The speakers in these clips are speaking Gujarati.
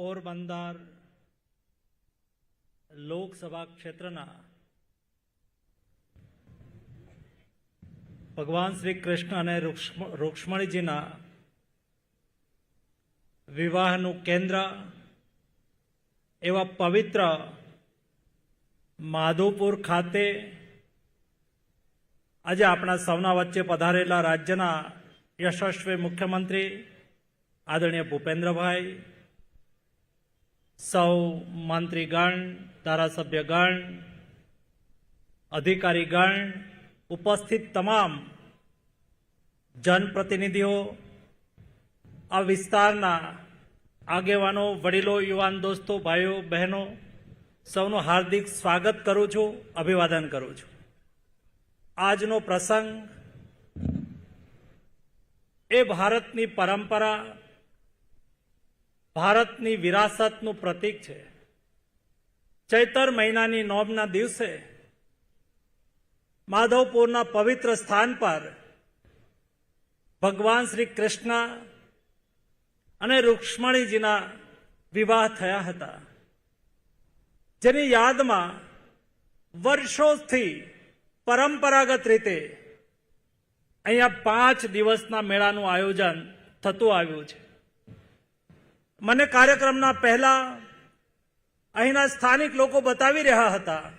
પોરબંદર લોકસભા ક્ષેત્રના ભગવાન શ્રી કૃષ્ણ અને રૂક્ષ્મ- રૂક્ષ્મણીજીના વિવાહનું કેન્દ્ર એવા પવિત્ર માધોપુર ખાતે આજે આપણા સૌના વચ્ચે પધારેલા રાજ્યના યશસ્વી મુખ્યમંત્રી આદરણીય ભૂપેન્દ્રભાઈ સૌ મંત્રીગણ, ધારાસભ્યગણ, અધિકારીગણ, ઉપસ્થિત તમામ જનપ્રતિનિધિઓ, આ વિસ્તારના આગેવાનો, વડીલો, યુવાન દોસ્તો, ભાઈઓ, બહેનો, સૌનું હાર્દિક સ્વાગત કરું છું, અભિવાદન કરું છું. આજનો પ્રસંગ એ ભારતની પરંપરા ભારતની વિરાસતનું પ્રતીક છે. ચૈતર મહિનાની નોમના દિવસે માધવપુરના પવિત્ર સ્થાન પર ભગવાન શ્રી કૃષ્ણ અને રૂક્ષ્મણીજીના વિવાહ થયા હતા. જેની યાદમાં વર્ષોથી પરંપરાગત રીતે અહીંયા પાંચ દિવસના મેળાનું આયોજન થતું આવ્યું છે. મને કાર્યક્રમના પહેલા અહીંના સ્થાનિક લોકો બતાવી રહ્યા હતા.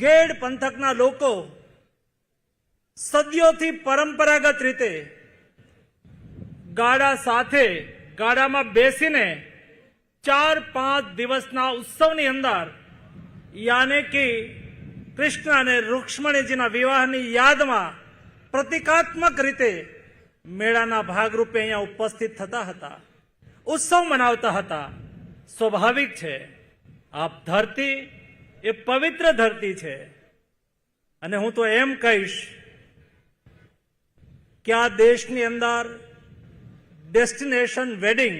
ગેડ પંથકના લોકો સદીઓથી પરંપરાગત રીતે ગાડા સાથે ગાડામાં બેસીને ચાર પાંચ દિવસના ઉત્સવની અંદર યાને કે કૃષ્ણ અને રૂક્ષ્મણીજીના વિવાહની યાદમાં પ્રતિકાત્મક રીતે મેળાના ભાગરૂપે અહીંયા ઉપસ્થિત થતા હતા. ઉત્સવ મનાવતા હતા. સ્વાભાવિક છે આ ધરતી એ પવિત્ર ધરતી છે. અને હું તો એમ કહીશ કે આ દેશની અંદર ડેસ્ટિનેશન વેડિંગ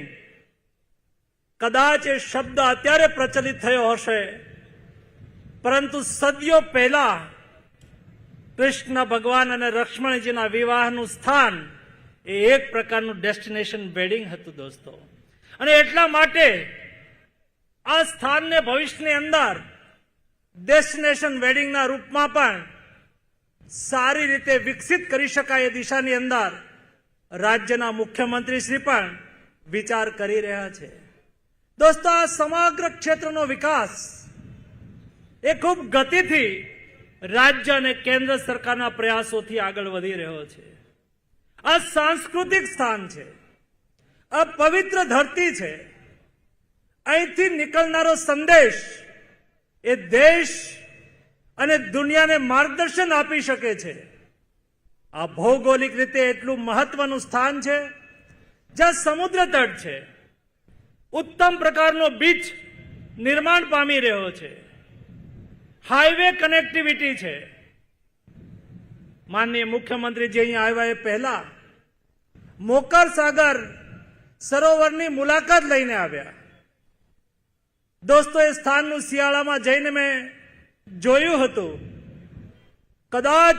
કદાચ એ શબ્દ અત્યારે પ્રચલિત થયો હશે, પરંતુ સદીઓ પહેલા કૃષ્ણ ભગવાન અને લક્ષ્મણજીના વિવાહનું સ્થાન એ એક પ્રકારનું ડેસ્ટિનેશન વેડિંગ હતું દોસ્તો. અને એટલા માટે આ સ્થાનને ભવિષ્યની અંદર ડેસ્ટિનેશન વેડિંગના રૂપમાં પણ સારી રીતે વિકસિત કરી શકાય એ દિશાની અંદર રાજ્યના મુખ્યમંત્રી શ્રી પણ વિચાર કરી રહ્યા છે. દોસ્તો, આ સમગ્ર ક્ષેત્રનો વિકાસ એ ખૂબ ગતિથી રાજ્ય અને કેન્દ્ર સરકારના પ્રયાસોથી આગળ વધી રહ્યો છે. આ સાંસ્કૃતિક સ્થાન છે. આ પવિત્ર ધરતી છે. અહીંથી નીકળનારો સંદેશ એ દેશ અને દુનિયાને માર્ગદર્શન આપી શકે છે. આ ભૌગોલિક રીતે એટલું મહત્વનું સ્થાન છે, જ્યાં સમુદ્ર તટ છે. ઉત્તમ પ્રકારનો બીચ નિર્માણ પામી રહ્યો છે. હાઈવે કનેક્ટિવિટી છે. માનનીય મુખ્યમંત્રીજી અહીંયા આવ્યા એ પહેલા મોકર સાગર સરોવરની મુલાકાત લઈને આવ્યા. દોસ્તો, એ સ્થાનનું શિયાળામાં જઈને મેં જોયું હતું. કદાચ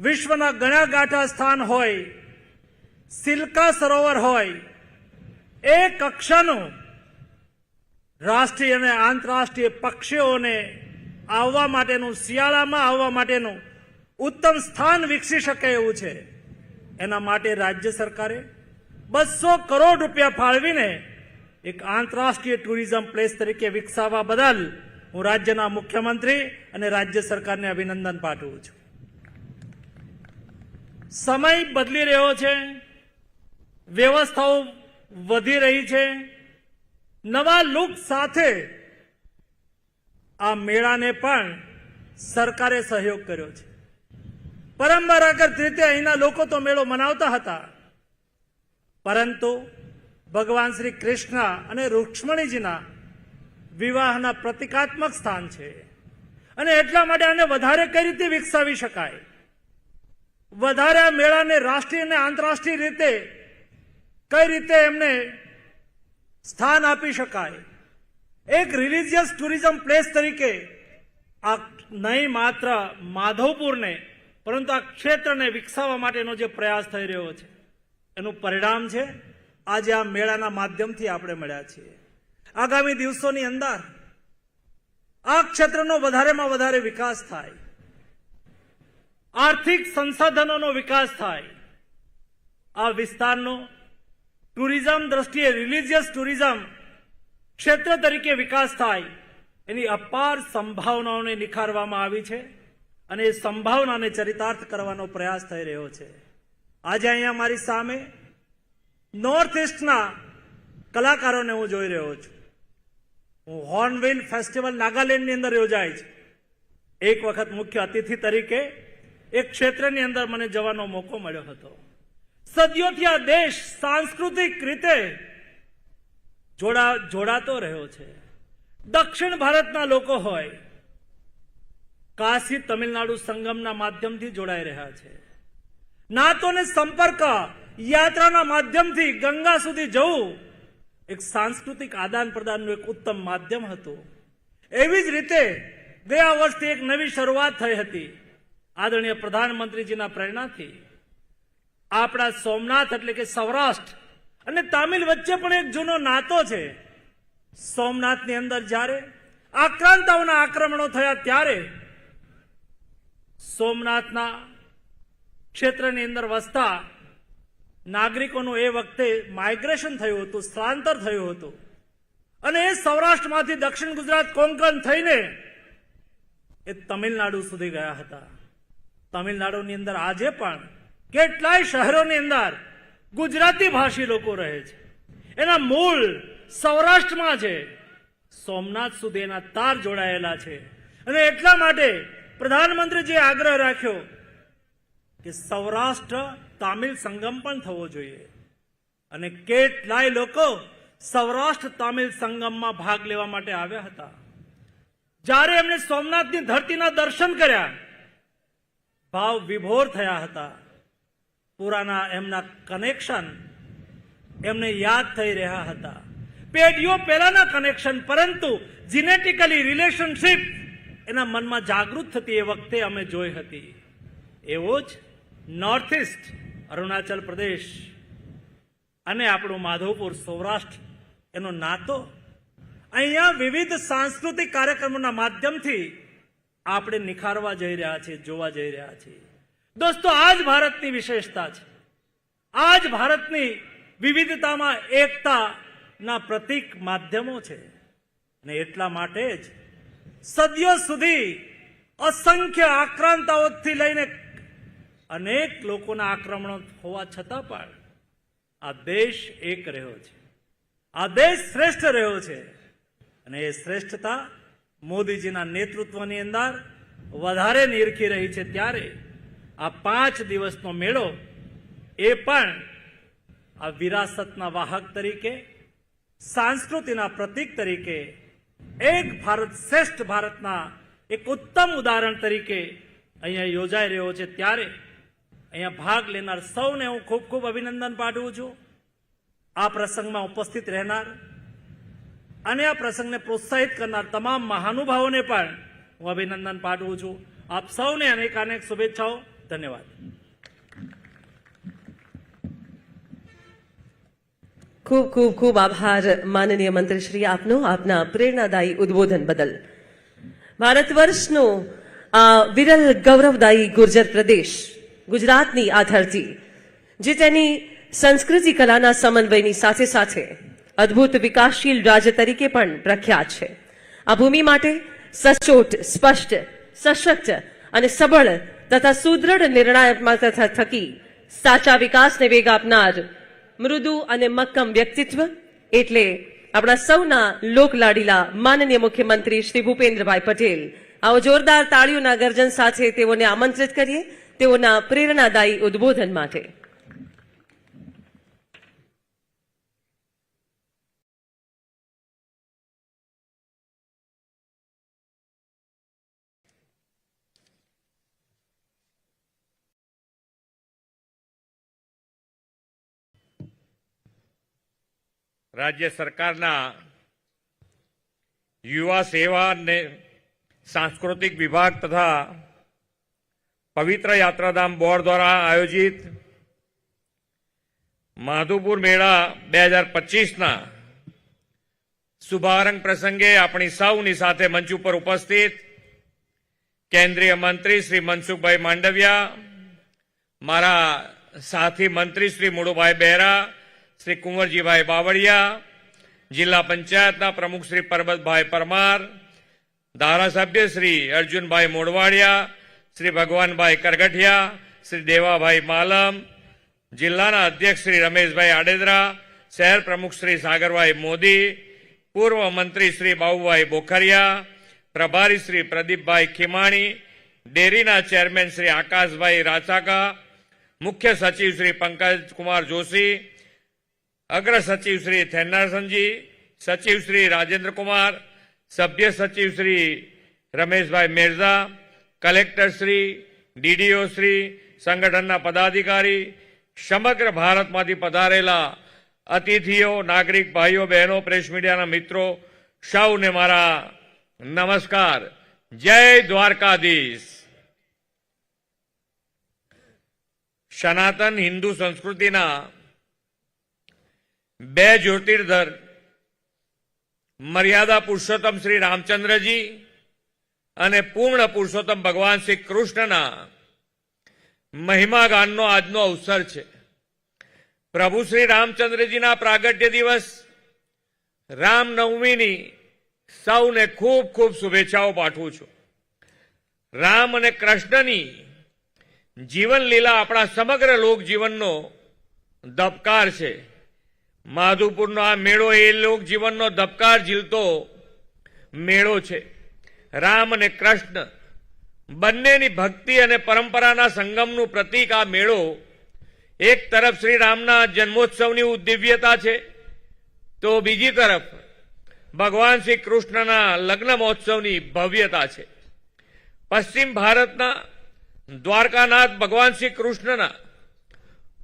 વિશ્વના ઘણા ગાંઠા સ્થાન હોય, સિલ્કા સરોવર હોય, એ કક્ષાનું રાષ્ટ્રીય અને આંતરરાષ્ટ્રીય પક્ષીઓને આવવા માટેનું, શિયાળામાં આવવા માટેનું ઉત્તમ સ્થાન વિકસી શકે એવું છે. એના માટે રાજ્ય સરકારે બસો કરોડ રૂપિયા ફાળવીને એક આંતરરાષ્ટ્રીય ટુરિઝમ પ્લેસ તરીકે વિકસાવવા બદલ હું રાજ્યના મુખ્યમંત્રી અને રાજ્ય સરકારને અભિનંદન પાઠવું છું. સમય બદલી રહ્યો છે, વ્યવસ્થાઓ વધી રહી છે, નવા લુક સાથે આ મેળાને પણ સરકારે સહયોગ કર્યો છે. પરંપરાગત રીતે અહીંના લોકો તો મેળો મનાવતા હતા. પરંતુ ભગવાન શ્રી કૃષ્ણ અને રૂક્ષ્મણીજીના વિવાહના પ્રતિકાત્મક સ્થાન છે. અને એટલા માટે આને વધારે કઈ રીતે વિકસાવી શકાય? વધારે આ મેળાને રાષ્ટ્રીય અને આંતરરાષ્ટ્રીય રીતે કઈ રીતે એમને સ્થાન આપી શકાય? એક રિલિજિયસ ટુરિઝમ પ્લેસ તરીકે આ નહીં માત્ર માધવપુરને, પરંતુ આ ક્ષેત્રને વિકસાવવા માટેનો જે પ્રયાસ થઈ રહ્યો છે. એનું પરિણામ છે, આજે આ મેળાના માધ્યમથી આપણે મળ્યા છીએ. આગામી દિવસોની અંદર આ ક્ષેત્રનો વધારેમાં વધારે વિકાસ થાય. આર્થિક સંસાધનોનો વિકાસ થાય. આ વિસ્તારનો ટુરિઝમ દ્રષ્ટિએ રિલિજિયસ ટુરિઝમ ક્ષેત્ર તરીકે વિકાસ થાય. એની અપાર સંભાવનાઓને નિખારવામાં આવી છે અને એ સંભાવનાને ચરિતાર્થ કરવાનો પ્રયાસ થઈ રહ્યો છે. આજે અહીંયા મારી સામે નોર્થ ઇસ્ટના કલાકારોને હું જોઈ રહ્યો છું. હું હોર્નવિલ ફેસ્ટિવલ નાગાલેન્ડની અંદર યોજાય છે. એક વખત મુખ્ય અતિથિ તરીકે એક ક્ષેત્રની અંદર મને જવાનો મોકો મળ્યો હતો. સદીઓથી આ દેશ સાંસ્કૃતિક રીતે જોડા, જોડાતો રહ્યો છે. દક્ષિણ ભારતના લોકો હોય, કાશી તમિલનાડુ સંગમના માધ્યમથી જોડાઈ રહ્યા છે. નાતોને સંપર્ક યાત્રાના માધ્યમથી ગંગા સુધી જવું એક સાંસ્કૃતિક આદાન પ્રદાનનું એક ઉત્તમ માધ્યમ હતું. એવી જ રીતે ગયા વર્ષથી એક નવી શરૂઆત થઈ હતી. આદરણીય પ્રધાનમંત્રીજીના પ્રેરણાથી. આપણા સોમનાથ એટલે કે સૌરાષ્ટ્ર અને તામિલ વચ્ચે પણ એક જૂનો નાતો છે. સોમનાથની અંદર જ્યારે આક્રાંતાઓના આક્રમણો થયા ત્યારે સોમનાથના ક્ષેત્રની અંદર વસતા નાગરિકોનું એ વખતે માઇગ્રેશન થયું હતું, સ્થળાંતર થયું હતું. અને એ સૌરાષ્ટ્રમાંથી દક્ષિણ ગુજરાત કોંકણ થઈને એ તમિલનાડુ સુધી ગયા હતા. તમિલનાડુની અંદર આજે પણ કેટલાય શહેરોની અંદર ગુજરાતી ભાષી લોકો રહે છે. એના મૂળ સૌરાષ્ટ્રમાં છે. સોમનાથ સુધી એના તાર જોડાયેલા છે. અને એટલા માટે પ્રધાનમંત્રીજીએ આગ્રહ રાખ્યો કે સૌરાષ્ટ્ર તામિલ સંગમ પણ થવો જોઈએ. અને કેટલાય લોકો સૌરાષ્ટ્ર તામિલ સંગમમાં ભાગ લેવા માટે આવ્યા હતા. જ્યારે એમણે સોમનાથની ધરતીના દર્શન કર્યા, ભાવ વિભોર થયા હતા. પુરાના એમના કનેક્શન એમને યાદ થઈ રહ્યા હતા. પેઢીઓ પહેલાના કનેક્શન, પરંતુ જીનેટિકલી રિલેશનશિપ એના મનમાં જાગૃત થતી એ વખતે અમે જોઈ હતી. એવો જ નોર્થ ઇસ્ટ અરુણાચલ પ્રદેશ અને આપણું માધવપુર સૌરાષ્ટ્ર, એનો નાતો. અહીંયા વિવિધ સાંસ્કૃતિક કાર્યક્રમોના માધ્યમથી આપણે નિખારવા જઈ રહ્યા છીએ, જોવા જઈ રહ્યા છીએ. દોસ્તો આ જ ભારતની વિશેષતા છે. આ જ ભારતની વિવિધતામાં એકતાના પ્રતીક માધ્યમો છે. અને એટલા માટે જ સદીઓ સુધી અસંખ્ય આક્રાંતાઓથી લઈને અનેક લોકોના આક્રમણો હોવા છતાં પણ આ દેશ એક રહ્યો છે. આ દેશ શ્રેષ્ઠ રહ્યો છે. અને એ શ્રેષ્ઠતા મોદીજીના નેતૃત્વની અંદર વધારે નિરખી રહી છે ત્યારે આ પાંચ દિવસનો મેળો એ પણ આ વિરાસતના વાહક તરીકે, સંસ્કૃતિના પ્રતીક તરીકે, એક ભારત શ્રેષ્ઠ ભારતના એક ઉત્તમ ઉદાહરણ તરીકે અહીંયા યોજાઈ રહ્યો છે ત્યારે અહીંયા ભાગ લેનાર સૌને હું ખૂબ ખૂબ અભિનંદન પાઠવું છું. આ પ્રસંગમાં ઉપસ્થિત રહેનાર અને આ પ્રસંગને પ્રોત્સાહિત કરનાર તમામ મહાનુભાવોને પણ હું અભિનંદન પાઠવું છું. આપ સૌને અનેક અનેક શુભેચ્છાઓ. ધન્યવાદ. ખૂબ ખૂબ ખૂબ આભાર માનનીય મંત્રીશ્રી આપનો, આપના પ્રેરણાદાયી ઉદ્બોધન બદલ. ભારત વર્ષનો આ વિરલ ગૌરવદાયી ગુર્જર પ્રદેશ ગુજરાતની આ ધરતી, જે તેની સંસ્કૃતિ કલાના સમન્વયની સાથે સાથે અદ્ભુત વિકાસશીલ રાજ્ય તરીકે પણ પ્રખ્યાત છે. આ ભૂમિ માટે સચોટ, સ્પષ્ટ, સશક્ત અને સબળ તથા સુદૃઢ નિર્ણાયકતા થકી સાચા વિકાસને વેગ આપનાર મૃદુ અને મક્કમ વ્યક્તિત્વ એટલે આપણા સૌના લોકલાડીલા માનનીય મુખ્યમંત્રી શ્રી ભૂપેન્દ્રભાઈ પટેલ. આવો જોરદાર તાળીઓના ગર્જન સાથે તેઓને આમંત્રિત કરીએ. તેઓના પ્રેરણાદાયી ઉદ્બોધન માટે. રાજ્ય સરકારના યુવા સેવા અને સાંસ્કૃતિક વિભાગ તથા પવિત્ર યાત્રાધામ બોર્ડ દ્વારા આયોજિત માધુપુર મેળા બે હજાર પચીસના શુભારંભ પ્રસંગે આપણી સૌની સાથે મંચ ઉપર ઉપસ્થિત કેન્દ્રીય મંત્રી શ્રી મનસુખભાઈ માંડવિયા, મારા સાથી મંત્રી શ્રી મુળુભાઈ બહેરા શ્રી કુંવરજીભાઈ બાવળિયા, જિલ્લા પંચાયતના પ્રમુખ શ્રી પરબતભાઈ પરમાર, ધારાસભ્ય શ્રી અર્જુનભાઈ મોડવાડિયા શ્રી ભગવાનભાઈ કરગઠિયા, શ્રી દેવાભાઈ માલમ, જિલ્લાના અધ્યક્ષ શ્રી રમેશભાઈ આડેદરા, શહેર પ્રમુખ શ્રી સાગરભાઈ મોદી, પૂર્વ મંત્રી શ્રી બાબુભાઈ બોખરિયા, પ્રભારી શ્રી પ્રદીપભાઈ ખીમાણી, ડેરીના ચેરમેન શ્રી આકાશભાઈ રાચાકા, મુખ્ય સચિવ શ્રી પંકજ કુમાર જોશી, અગ્ર સચિવ શ્રી થેન્નારસનજી, સચિવ શ્રી રાજેન્દ્ર કુમાર સભ્ય સચિવ શ્રી રમેશભાઈ મિર્ઝા કલેક્ટર શ્રી, ડીડીઓ શ્રી, સંગઠનના પદાધિકારી, સમગ્ર ભારતમાંથી પધારેલા અતિથિઓ, નાગરિક ભાઈઓ, બહેનો, પ્રેસ મીડિયાના મિત્રો, સૌને મારા નમસ્કાર. જય દ્વારકાધીશ. સનાતન હિન્દુ સંસ્કૃતિના બે જ્યોતિર્ધર, મર્યાદા પુરુષોત્તમ શ્રી રામચંદ્રજી અને પૂર્ણ પુરુષોત્તમ ભગવાન શ્રી કૃષ્ણના મહિમા ગાનનો આજનો અવસર છે. પ્રભુ શ્રી રામચંદ્રજીના પ્રાગટ્ય દિવસ, રામનવમીની સૌને ખૂબ ખૂબ શુભેચ્છાઓ પાઠવું છું. રામ અને કૃષ્ણની જીવનલીલા આપણા સમગ્ર લોકજીવનનો ધબકાર છે. માધુપુરનો આ મેળો એ લોકજીવનનો ધબકાર ઝીલતો મેળો છે. રામ અને કૃષ્ણ. બંનેની ભક્તિ અને પરંપરાના સંગમનું પ્રતીક આ મેળો. એક તરફ શ્રી રામના જન્મોત્સવની દિવ્યતા છે, તો બીજી તરફ ભગવાન શ્રી કૃષ્ણના લગ્ન મહોત્સવની ભવ્યતા છે. પશ્ચિમ ભારતના દ્વારકાનાથ ભગવાન શ્રી કૃષ્ણના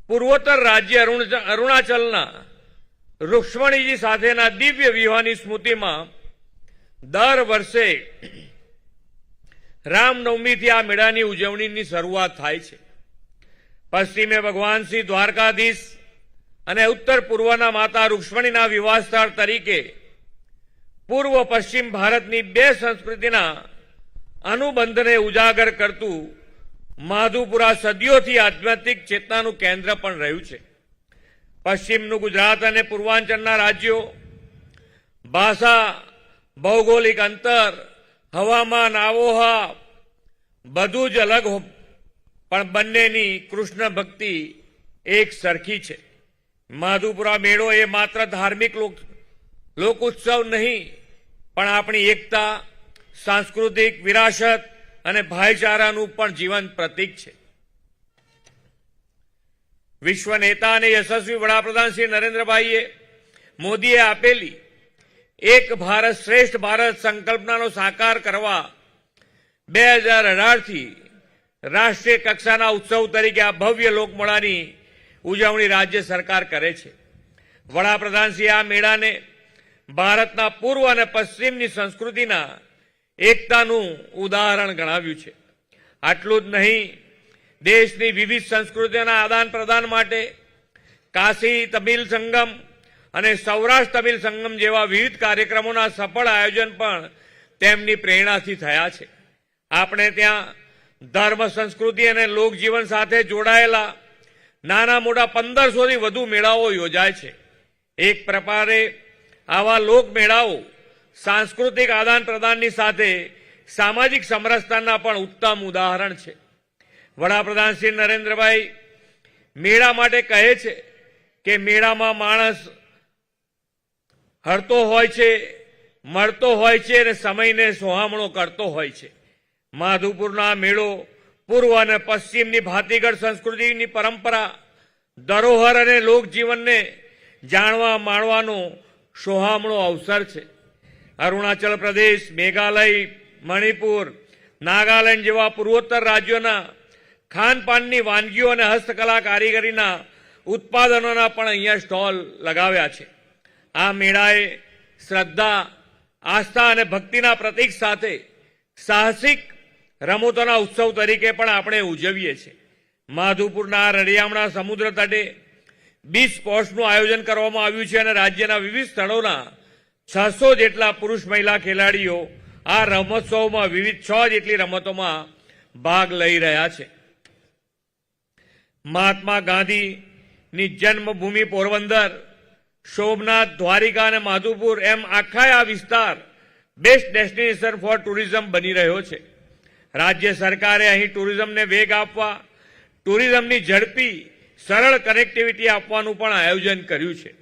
પૂર્વોત્તર રાજ્ય અરુણ- અરુણાચલના રૂક્ષ્મણીજી સાથેના દિવ્ય વિવાહની સ્મૃતિમાં દર વર્ષે રામનવમીથી આ મેળાની ઉજવણીની શરૂઆત થાય છે. પશ્ચિમે ભગવાન શ્રી દ્વારકાધીશ અને ઉત્તર પૂર્વના માતા રૂક્ષ્મણીના વિવાહ સ્થળ તરીકે પૂર્વ પશ્ચિમ ભારતની બે સંસ્કૃતિના અનુબંધને ઉજાગર કરતું માધુપુરા સદીઓથી આધ્યાત્મિક ચેતનાનું કેન્દ્ર પણ રહ્યું છે. પશ્ચિમનું ગુજરાત અને પૂર્વાંચલના રાજ્યો, ભાષા ભૌગોલિક અંતર, હવામાન, આબોહવા, બધું જ અલગ પણ બંનેની કૃષ્ણ ભક્તિ એક સરખી છે. માધુપુરા મેળો એ માત્ર ધાર્મિક લોક ઉત્સવ નહીં, પણ આપણી એકતા, સાંસ્કૃતિક વિરાસત અને ભાઈચારાનું પણ જીવંત પ્રતીક છે. વિશ્વ નેતા અને યશસ્વી વડાપ્રધાન શ્રી નરેન્દ્રભાઈએ મોદીએ આપેલી એક ભારત શ્રેષ્ઠ ભારત સંકલ્પનાનો સાકાર કરવા બે હજાર અઢારથી રાષ્ટ્રીય કક્ષાના ઉત્સવ તરીકે આ ભવ્ય લોકમેળાની ઉજવણી રાજ્ય સરકાર કરે છે. વડાપ્રધાનશ્રી આ મેળાને ભારતના પૂર્વ અને પશ્ચિમની સંસ્કૃતિના એકતાનું ઉદાહરણ ગણાવ્યું છે. આટલું જ નહીં, દેશની વિવિધ સંસ્કૃતિઓના આદાન પ્રદાન માટે કાશી તમિલ સંગમ અને સૌરાષ્ટ્ર તમિલ સંગમ જેવા વિવિધ કાર્યક્રમોના સફળ આયોજન પણ તેમની પ્રેરણાથી થયા છે. આપણે ત્યાં ધર્મ, સંસ્કૃતિ અને લોકજીવન સાથે જોડાયેલા નાના મોટા પંદરસોથી વધુ મેળાઓ યોજાય છે. એક પ્રકારે આવા લોક મેળાઓ સાંસ્કૃતિક આદાન પ્રદાનની સાથે સામાજિક સમરસતાના પણ ઉત્તમ ઉદાહરણ છે. વડાપ્રધાન શ્રી નરેન્દ્રભાઈ મેળા માટે કહે છે કે મેળામાં માણસ હરતો હોય છે મળતો હોય છે અને સમયને સોહામણો કરતો હોય છે. માધુપુરના મેળો, પૂર્વ અને પશ્ચિમની ભાતીગઢ સંસ્કૃતિની પરંપરા, ધરોહર અને લોકજીવનને જાણવા માણવાનો સોહામણો અવસર છે. અરુણાચલ પ્રદેશ, મેઘાલય, મણિપુર, નાગાલેન્ડ જેવા પૂર્વોત્તર રાજ્યોના ખાનપાનની વાનગીઓ અને હસ્તકલા કારીગરીના ઉત્પાદનોના પણ અહીંયા સ્ટોલ લગાવ્યા છે. આ મેળાએ શ્રદ્ધા, આસ્થા અને ભક્તિના પ્રતીક સાથે સાહસિક રમતોના ઉત્સવ તરીકે પણ આપણે ઉજવીએ છીએ. માધુપુરના રળિયામણા સમુદ્ર તટે બીચ સ્પોર્ટ્સનું આયોજન કરવામાં આવ્યું છે અને રાજ્યના વિવિધ સ્થળોના છસો જેટલા પુરુષ મહિલા ખેલાડીઓ આ રમોત્સવમાં વિવિધ છ જેટલી રમતોમાં ભાગ લઈ રહ્યા છે. મહાત્મા ગાંધીની જન્મભૂમિ પોરબંદર સોમનાથ દ્વારિકા અને માધુપુર એમ આખા આ વિસ્તાર બેસ્ટ ડેસ્ટિનેશન ફોર ટુરિઝમ બની રહ્યો છે. રાજ્ય સરકારે અહીં ટુરિઝમને વેગ આપવા ટુરિઝમની ઝડપી, સરળ કનેક્ટિવિટી આપવાનું પણ આયોજન કર્યું છે.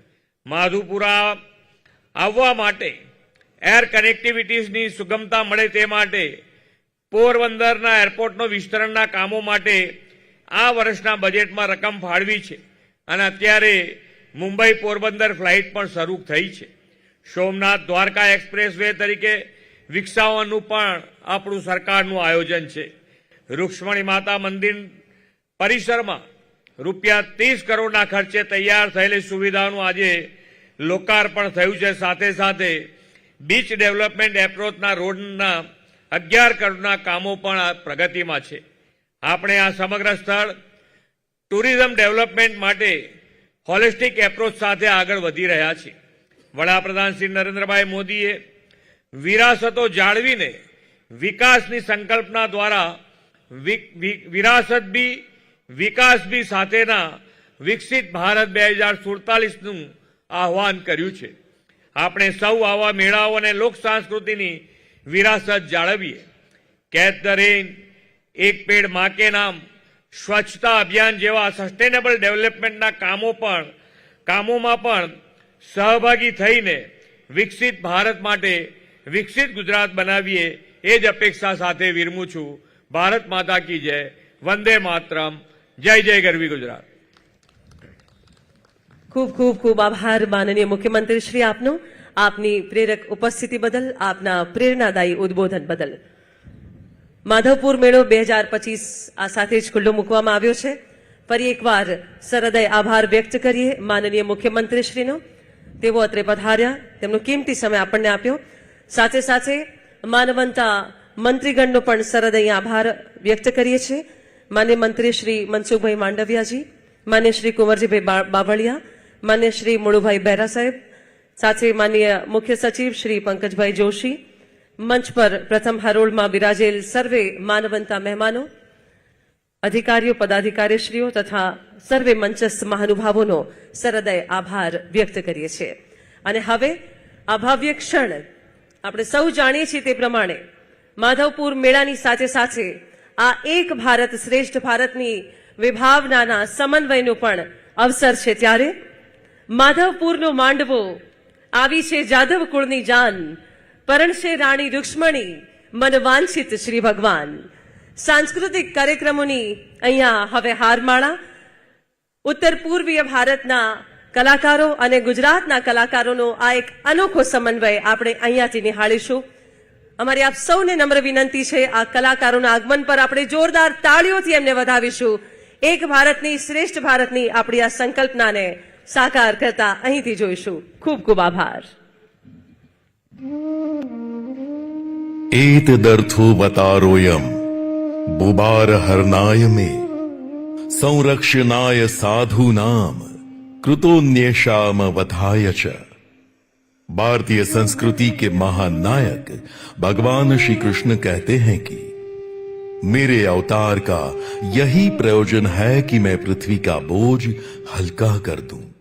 માધુપુરા આવવા માટે એર કનેક્ટિવિટીની સુગમતા મળે તે માટે પોરબંદરના એરપોર્ટનો વિસ્તરણના કામો માટે આ વર્ષના બજેટમાં રકમ ફાળવી છે. અને અત્યારે મુંબઈ પોરબંદર ફ્લાઇટ પણ શરૂ થઈ છે. સોમનાથ દ્વારકા એક્સપ્રેસ તરીકે વિકસાવવાનું પણ આપણું સરકારનું આયોજન છે. રૂક્ષ્મણી માતા મંદિર પરિસરમાં રૂપિયા ત્રીસ કરોડના ખર્ચે તૈયાર થયેલી સુવિધાનું આજે લોકાર્પણ થયું છે. સાથે સાથે બીચ ડેવલપમેન્ટ એપ્રોચના રોડના અગિયાર કરોડના કામો પણ પ્રગતિમાં છે. આપણે આ સમગ્ર સ્થળ ટુરિઝમ ડેવલપમેન્ટ માટે હોલિસ્ટિક એપ્રોચ સાથે આગળ વધી રહ્યા છીએ. વડાપ્રધાન શ્રી નરેન્દ્રભાઈ મોદીએ વિરાસતો જાળવીને વિકાસની સંકલ્પના દ્વારા વિરાસત બી, વિકાસ બી સાથેના વિકસિત ભારત બે હજાર સુડતાલીસનું આહવાન કર્યું છે. આપણે સૌ આવા મેળાઓ અને લોક સંસ્કૃતિની વિરાસત જાળવીએ. કેચ ધ રેન એક પેડમાં નામ સ્વચ્છતા અભિયાન જેવા સસ્ટેનેબલ ડેવલપમેન્ટના કામો પણ, કામોમાં પણ સહભાગી થઈને વિકસિત ભારત માટે વિકસિત ગુજરાત બનાવીએ એ જ અપેક્ષા સાથે વિરમું છું. ભારત માતા કી જય. વંદે માતરમ. જય જય ગરવી ગુજરાત. ખૂબ ખૂબ ખૂબ આભાર માનનીય મુખ્યમંત્રી શ્રી આપનો. આપની પ્રેરક ઉપસ્થિતિ બદલ, આપના પ્રેરણાદાયી ઉદબોધન બદલ. માધવપુર મેળો બે હજાર પચીસ આ સાથે જ ખુલ્લો મૂકવામાં આવ્યો છે. ફરી એકવાર સરહૃદય આભાર વ્યક્ત કરીએ માનનીય મુખ્યમંત્રીશ્રીનો. તેઓ અત્રે પધાર્યા, તેમનો કિંમતી સમય આપણને આપ્યો. સાથે સાથે માનવંતા મંત્રીગણનો પણ સરહૃદય આભાર વ્યક્ત કરીએ છીએ. માન્ય મંત્રી શ્રી મનસુખભાઈ માંડવિયાજી, માન્ય શ્રી કુંવરજીભાઈ બાવળિયા, માન્ય શ્રી મુળુભાઈ બહેરા સાહેબ, સાથે માન્ય મુખ્ય સચિવ શ્રી પંકજભાઈ જોશી મંચ પર પ્રથમ હરોળમાં બિરાજેલ સર્વે માનવંતા મહેમાનો, અધિકારીઓ, પદાધિકારીશ્રીઓ તથા સર્વે મંચસ્થ મહાનુભાવોનો સરદય આભાર વ્યક્ત કરીએ છીએ. અને હવે, આ ભવ્ય ક્ષણ આપણે સૌ જાણીએ છીએ તે પ્રમાણે માધવપુર મેળાની સાથે સાથે આ એક ભારત શ્રેષ્ઠ ભારતની વિભાવનાના સમન્વયનો પણ અવસર છે ત્યારે માધવપુરનો માંડવો આવી છે જાદવ કુળની જાન પરણશે રાણી રૂક્ષ્મણી, મન વાંછિત શ્રી ભગવાન. સાંસ્કૃતિક કાર્યક્રમોની અહીંયા હવે હારમાળા. ઉત્તર પૂર્વીય ભારતના કલાકારો અને ગુજરાતના કલાકારોનો આ એક અનોખો સમન્વય આપણે અહીંયાથી નિહાળીશું. અમારી આપ સૌને નમ્ર વિનંતી છે આ કલાકારોના આગમન પર આપણે જોરદાર તાળીઓથી એમને વધાવીશું. એક ભારતની શ્રેષ્ઠ ભારતની આપણી આ સંકલ્પનાને સાકાર કરતા અહીંથી જોઈશું. ખૂબ ખૂબ આભાર. एतदर्थोऽवतारोऽयम् बुबारहरणाय मे। संरक्षणाय साधूनाम। कृतोन्येषामवधाय च। भारतीय संस्कृति के महानायक भगवान श्री कृष्ण कहते हैं कि, मेरे अवतार का यही प्रयोजन है कि मैं पृथ्वी का बोझ हल्का कर दूँ।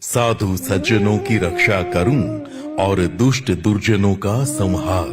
साधु सज्जनों की रक्षा करूँ और दुष्ट दुर्जनों का संहार